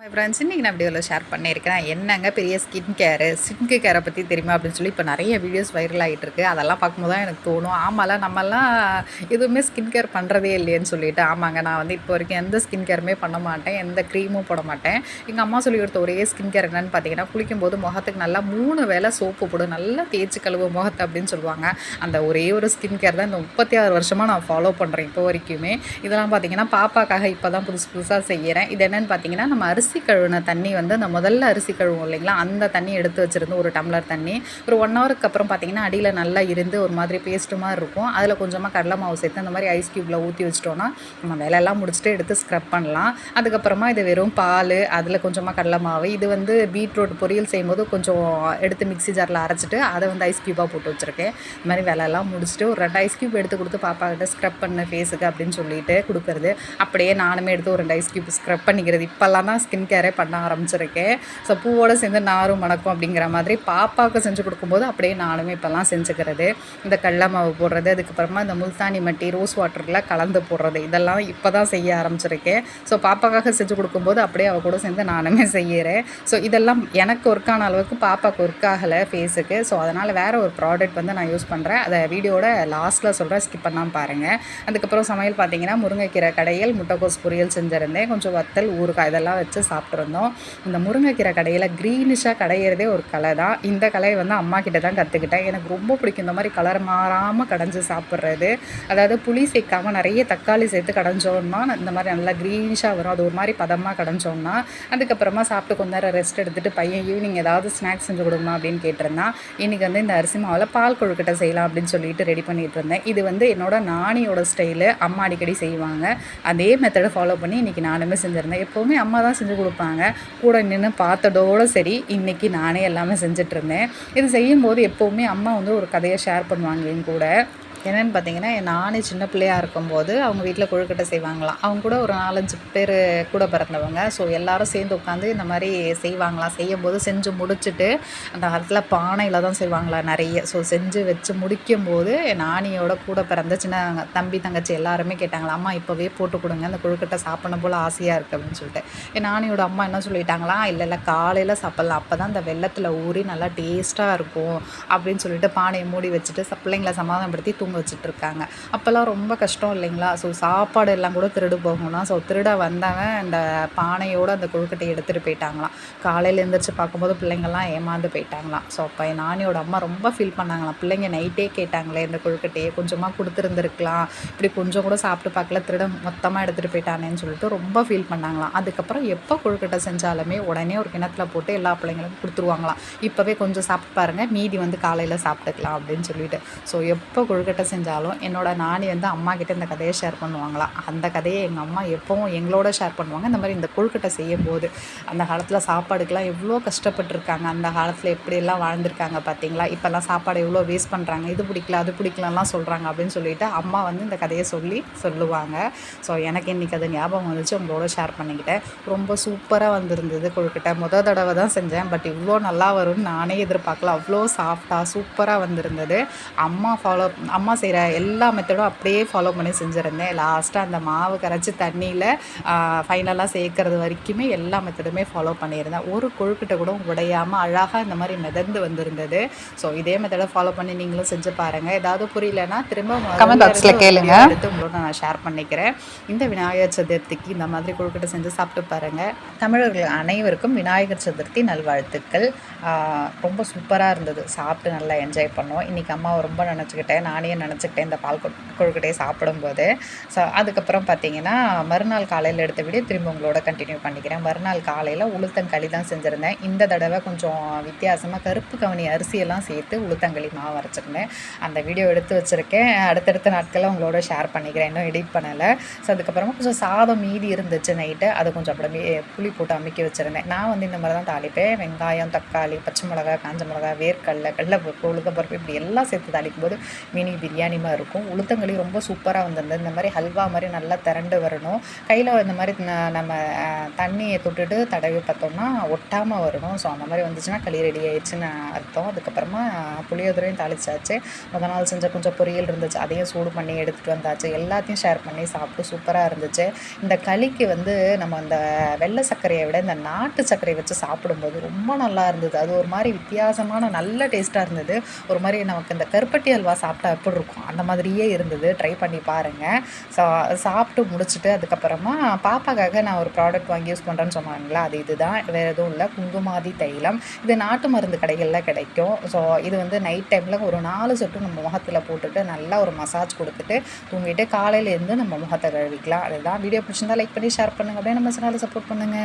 My friends இன்றைக்கி நான் வீடியோவில் ஷேர் பண்ணியிருக்கேன் என்னங்க பெரிய ஸ்கின் கேரு ஸ்கின் கேரை பற்றி தெரியுமா அப்படின்னு சொல்லி இப்போ நிறைய வீடியோஸ் வைரல் ஆகிட்டு இருக்கு. அதெல்லாம் பார்க்கும்போது தான் எனக்கு தோணும். ஆமாம்ல நம்மலாம் எதுவுமே ஸ்கின் கேர் பண்ணுறதே இல்லையேன்னு சொல்லிட்டு. ஆமாங்க நான் வந்து இப்போ வரைக்கும் எந்த ஸ்கின் கேருமே பண்ண மாட்டேன். எந்த க்ரீமும் போட மாட்டேன். எங்கள் அம்மா சொல்லி கொடுத்த ஒரே ஸ்கின் கேர் என்னென்னு பார்த்தீங்கன்னா குளிக்கும்போது முகத்துக்கு நல்லா மூணு வேளை சோப்பு போடு. நல்லா தேய்ச்சி கழுவு முகத்தை அப்படின்னு சொல்லுவாங்க. அந்த ஒரே ஒரு ஸ்கின் கேர் தான் இந்த முப்பத்தி ஆறு வருஷமாக நான் ஃபாலோ பண்ணுறேன் இப்போ வரைக்குமே. இதெல்லாம் பார்த்தீங்கன்னா பாப்பாக்காக இப்போ தான் புதுசு புதுசாக செய்கிறேன் இது என்னென்னு பார்த்தீங்கன்னா நம்ம அரிசி அரிசி கழுவின தண்ணி வந்து அந்த முதல்ல அரிசி கழுவும் இல்லைங்களா? அந்த தண்ணி எடுத்து வச்சுருந்து ஒரு டம்ளர் தண்ணி. ஒரு ஒன் ஹவருக்கு அப்புறம் பார்த்திங்கன்னா அடியில் நல்லா இருந்து ஒரு மாதிரி பேஸ்ட்டு மாதிரி இருக்கும். அதில் கொஞ்சமாக கடலை மாவு சேர்த்து அந்த மாதிரி ஐஸ் க்யூப்பில் ஊற்றி வச்சிட்டோன்னா நம்ம வேலையெல்லாம் முடிச்சுட்டு எடுத்து ஸ்க்ரப் பண்ணலாம். அதுக்கப்புறமா இது வெறும் பால் அதில் கொஞ்சமாக கடலை மாவு இது வந்து பீட்ரூட் பொரியல் செய்யும்போது கொஞ்சம் எடுத்து மிக்ஸி ஜாரில் அரைச்சிட்டு அதை வந்து ஐஸ் க்யூப்பாக போட்டு வச்சுருக்கேன். இந்த மாதிரி வேலையெல்லாம் முடிச்சுட்டு ஒரு ரெண்டு ஐஸ் க்யூப் எடுத்து கொடுத்து பாப்பாக்கிட்ட ஸ்க்ரப் பண்ண ஃபேஸுக்கு அப்படின்னு சொல்லிட்டு கொடுக்குறது. அப்படியே நானுமே எடுத்து ஒரு ரெண்டு ஐஸ் க்யூப் ஸ்க்ரப் பண்ணிக்கிறது. இப்போல்லாம் தான் ஸ்கின் கேரே பண்ண ஆரம்பிச்சிருக்கேன் ஸோ பூவோட சேர்ந்து நாரும் மணக்கும் அப்படிங்கிற மாதிரி பாப்பாவுக்கு செஞ்சு கொடுக்கும்போது அப்படியே நானுமே இப்போல்லாம் செஞ்சுக்கிறது. இந்த கடல மாவு போடுறது அதுக்கப்புறமா இந்த முல்தானி மட்டி ரோஸ் வாட்டரில் கலந்து போடுறது இதெல்லாம் இப்போ தான் செய்ய ஆரம்பிச்சிருக்கேன் ஸோ பாப்பாக்காக செஞ்சு கொடுக்கும்போது அப்படியே அவள் கூட சேர்ந்து நானுமே செய்கிறேன் ஸோ இதெல்லாம் எனக்கு ஒர்க் ஆன அளவுக்கு பாப்பாவுக்கு ஒர்க் ஆகலை ஃபேஸுக்கு ஸோ அதனால் வேறு ஒரு ப்ராடக்ட் வந்து நான் யூஸ் பண்ணுறேன் அதை வீடியோட லாஸ்ட்டில் சொல்கிறேன் ஸ்கிப் பண்ணாமல் பாருங்கள் அதுக்கப்புறம் சமையல் பார்த்தீங்கன்னா முருங்கைக்கீரை கடையில் முட்டைக்கோஸ் பொரியல் செஞ்சுருந்தேன். கொஞ்சம் வத்தல் ஊறுகாய் இதெல்லாம் வச்சு சாப்பிட்ருந்தோம். இந்த முருங்கைக்கீரை கடையில் க்ரீனிஷாக கடையிறதே ஒரு கலை தான். இந்த கலையை வந்து அம்மா கிட்ட தான் கற்றுக்கிட்டேன் எனக்கு ரொம்ப பிடிக்கும் இந்த மாதிரி கலர் மாறாமல் கடைஞ்சி சாப்பிட்றது. அதாவது புளி சேர்க்காம நிறைய தக்காளி சேர்த்து கடைஞ்சோம்னா இந்த மாதிரி நல்லா க்ரீனிஷாக வரும். அது ஒரு மாதிரி பதமாக கடைஞ்சோம்னா அதுக்கப்புறமா சாப்பிட்டு கொஞ்ச நேரம் ரெஸ்ட் எடுத்துகிட்டு பையன் ஈவினிங் ஏதாவது ஸ்நாக்ஸ் செஞ்சு கொடுமா அப்படின்னு கேட்டிருந்தான் இன்றைக்கி வந்து இந்த அரிசி மாவில் பால் கொழுக்கட்டை செய்யலாம் அப்படின்னு சொல்லிட்டு ரெடி பண்ணிகிட்டு இருந்தேன். இது வந்து என்னோட நாணியோட ஸ்டைலு அம்மா அடிக்கடி செய்வாங்க. அதே மெத்தடை ஃபாலோ பண்ணி இன்றைக்கி நானுமே செஞ்சுருந்தேன். எப்போவுமே அம்மா தான் செஞ்சு கொடுப்பாங்க. கூட நின்று பார்த்ததோடு சரி இன்றைக்கி நானே எல்லாமே செஞ்சிட்ருந்தேன் இது செய்யும்போது எப்போவுமே அம்மா வந்து ஒரு கதையை ஷேர் பண்ணுவாங்க என் கூட. என்னென்னு பார்த்தீங்கன்னா நானே சின்ன பிள்ளையாக இருக்கும்போது அவங்க வீட்டில் கொழுக்கட்டை செய்வாங்களாம். அவங்க கூட ஒரு நாலஞ்சு பேர் கூட பிறந்தவங்க. ஸோ எல்லாரும் சேர்ந்து உட்காந்து இந்த மாதிரி செய்வாங்களாம் செய்யும்போது செஞ்சு முடிச்சுட்டு அந்த காலத்தில் பானையில் தான் செய்வாங்களா நிறைய. ஸோ செஞ்சு வச்சு முடிக்கும்போது என் நானியோட கூட பிறந்த சின்ன தம்பி தங்கச்சி எல்லாருமே கேட்டாங்களா அம்மா இப்போவே போட்டு கொடுங்க. அந்த கொழுக்கட்டை சாப்பிடணும் போல் ஆசையாக இருக்குது அப்படின்னு சொல்லிட்டு. என் நானியோட அம்மா என்ன சொல்லிட்டாங்களா இல்லை இல்லை காலையில் சாப்பிட்லாம். அப்போ தான் அந்த வெள்ளத்தில் ஊறி நல்லா டேஸ்ட்டாக இருக்கும். அப்படின்னு சொல்லிட்டு பானையை மூடி வச்சுட்டு பிள்ளைங்களை சமாதானப்படுத்தி தூங்க வச்சுட்டு இருக்காங்க அப்போல்லாம் ரொம்ப கஷ்டம் இல்லைங்களா? ஸோ சாப்பாடு எல்லாம் கூட திருடு போகணும்னா ஸோ திருட வந்தவன் அந்த பானையோடு அந்த கொழுக்கட்டையை எடுத்துகிட்டு போயிட்டாங்களாம். காலையில் எழுந்திரிச்சு பார்க்கும்போது பிள்ளைங்கள்லாம் ஏமாந்து போயிட்டாங்களாம். ஸோ அப்போ என் நானியோட அம்மா ரொம்ப ஃபீல் பண்ணாங்களாம். பிள்ளைங்க நைட்டே கேட்டாங்களே இந்த கொழுக்கட்டையை கொஞ்சமாக கொடுத்துருந்துருக்கலாம். இப்படி கொஞ்சம் கூட சாப்பிட்டு பார்க்கல திருட மொத்தமாக எடுத்துகிட்டு போயிட்டானேன்னு சொல்லிட்டு ரொம்ப ஃபீல் பண்ணாங்களாம். அதுக்கப்புறம் எப்போ கொழுக்கட்டை செஞ்சாலுமே உடனே ஒரு கிணத்துல போட்டு எல்லா பிள்ளைங்களுக்கும் கொடுத்துருவாங்களாம். இப்போவே கொஞ்சம் சாப்பிட்டு பாருங்கள் மீதி வந்து காலையில் சாப்பிட்டுக்கலாம் அப்படின்னு சொல்லிட்டு. ஸோ எப்போ கொழுக்கட்டை செஞ்சாலும் என்னோட நானி வந்து அம்மா கிட்டே இந்த கதையை ஷேர் பண்ணுவாங்களாம் அந்த கதையை எங்கள் அம்மா எப்போவும் எங்களோட ஷேர் பண்ணுவாங்க. இந்த மாதிரி இந்த கொழுக்கட்டை செய்யும்போது அந்த காலத்தில் சாப்பாடுக்கெலாம் எவ்வளோ கஷ்டப்பட்டிருக்காங்க. அந்த காலத்தில் எப்படியெல்லாம் வாழ்ந்திருக்காங்க பார்த்தீங்களா இப்போல்லாம் சாப்பாடு எவ்வளோ வேஸ்ட் பண்ணுறாங்க இது பிடிக்கல அது பிடிக்கலலாம் சொல்கிறாங்க அப்படின்னு சொல்லிட்டு அம்மா வந்து இந்த கதையை சொல்லி சொல்லுவாங்க. ஸோ எனக்கு இன்றைக்கி அது ஞாபகம் வந்துச்சு. உங்களோட ஷேர் பண்ணிக்கிட்டேன். ரொம்ப சூப்பராக வந்திருந்தது கொழுக்கட்டை. முத தடவை தான் செஞ்சேன். பட் இவ்வளோ நல்லா வரும்னு நானே எதிர்பார்க்கல. அவ்வளோ சாஃப்டாக சூப்பராக வந்திருந்தது. அம்மா ஃபாலோ அம்மா செய்கிற எல்லா மெத்தடும் அப்படியே ஃபாலோ பண்ணி செஞ்சுருந்தேன். லாஸ்ட்டாக அந்த மாவு கரைச்சி தண்ணியில் ஃபைனலாக சேர்க்கறது வரைக்குமே எல்லா மெத்தடுமே ஃபாலோ பண்ணியிருந்தேன். ஒரு கொழுக்கட்டை கூட உடையாமல் அழகாக இந்த மாதிரி மிதந்து வந்திருந்தது. ஸோ இதே மெத்தடை ஃபாலோ பண்ணி நீங்களும் செஞ்சு பாருங்கள் ஏதாவது புரியலன்னா திரும்ப Comment box ல கேளுங்க. எடுத்து உங்களோட நான் ஷேர் பண்ணிக்கிறேன். இந்த விநாயகர் சதுர்த்திக்கு இந்த மாதிரி கொழுக்கட்டை செஞ்சு சாப்பிட்டு பாருங்கள் தமிழர்கள் அனைவருக்கும் விநாயகர் சதுர்த்தி நல்வாழ்த்துக்கள். ரொம்ப சூப்பராக இருந்தது. சாப்பிட்டு நல்லா என்ஜாய் பண்ணோம். இன்றைக்கி அம்மாவை ரொம்ப நினச்சிக்கிட்டேன். நானே நினச்சிக்கிட்டேன் இந்த பால் கொழுக்கட்டையை சாப்பிடும்போது. ஸோ அதுக்கப்புறம் பார்த்தீங்கன்னா மறுநாள் காலையில் எடுத்த வீடியோ திரும்ப உங்களோட கண்டினியூ பண்ணிக்கிறேன். மறுநாள் காலையில் உளுத்தங்களி தான் செஞ்சுருந்தேன். இந்த தடவை கொஞ்சம் வித்தியாசமாக கருப்பு கவனி அரிசியெல்லாம் சேர்த்து உளுத்தங்களி மாவு அரைச்சிருந்தேன். அந்த வீடியோ எடுத்து வச்சுருக்கேன். அடுத்தடுத்த நாட்களில் உங்களோட ஷேர் பண்ணிக்கிறேன். இன்னும் எடிட் பண்ணலை. ஸோ அதுக்கப்புறமா கொஞ்சம் சாதம் மீதி இருந்துச்சு நைட்டு அதை கொஞ்சம் அப்படியே புளி போட்டு அமுக்கி வச்சுருந்தேன். நான் வந்து இந்த மாதிரி தான் தாளிப்பேன். வெங்காயம் தக்காளி பச்சை மிளகா காஞ்ச மிளகா வேர்க்கடலை கடலைப்பருப்பு உளுத்தப்பருப்பு இப்படி எல்லாம் சேர்த்து தாளிக்கும் போது மினி பிரியாணி மாதிரி இருக்கும். உளுத்தங்களி ரொம்ப சூப்பராக வந்திருந்தது. இந்த மாதிரி ஹல்வா மாதிரி நல்லா திரண்டு வரணும். கையில் இந்த மாதிரி நம்ம தண்ணியை தொட்டுட்டு தடவி பார்த்தோம்னா ஒட்டாமல் வரணும். ஸோ அந்த மாதிரி வந்துச்சுன்னா களி ரெடி ஆயிடுச்சுன்னு அர்த்தம். அதுக்கப்புறமா புளியோதரையும் தாளிச்சாச்சு. முத நாள் செஞ்ச கொஞ்சம் பொரியல் இருந்துச்சு. அதையும் சூடு பண்ணி எடுத்துகிட்டு வந்தாச்சு. எல்லாத்தையும் ஷேர் பண்ணி சாப்பிட்டு சூப்பராக இருந்துச்சு. இந்த களிக்கு வந்து நம்ம அந்த வெள்ளை சர்க்கரையை விட இந்த நாட்டு சர்க்கரையை வச்சு சாப்பிடும்போது ரொம்ப நல்லா இருந்தது. அது ஒரு மாதிரி வித்தியாசமான நல்ல டேஸ்ட்டாக இருந்தது. ஒரு மாதிரி நமக்கு இந்த கருப்பட்டி அல்வா சாப்பிட்டா எப்படி இருக்கும். அந்த மாதிரியே இருந்தது. ட்ரை பண்ணி பாருங்கள் ஸோ சாப்பிட்டு முடிச்சுட்டு அதுக்கப்புறமா பாப்பாக்காக நான் ஒரு ப்ராடக்ட் வாங்கி யூஸ் பண்ணுறேன்னு சொன்னாங்களா அது இதுதான். வேறு எதுவும் இல்லை. குங்குமாதி தைலம். இது நாட்டு மருந்து கடைகளில் கிடைக்கும். ஸோ இது வந்து நைட் டைமில் ஒரு நாலு சொட்டு நம்ம முகத்தில் போட்டுட்டு நல்லா ஒரு மசாஜ் கொடுத்துட்டு தூங்கிட்டு காலையிலேருந்து நம்ம முகத்தை கழுவிக்கலாம். அதுதான். வீடியோ பிடிச்சிருந்தா லைக் பண்ணி ஷேர் பண்ணுங்கள் அப்படியே நம்ம சேனலை சப்போர்ட் பண்ணுங்கள்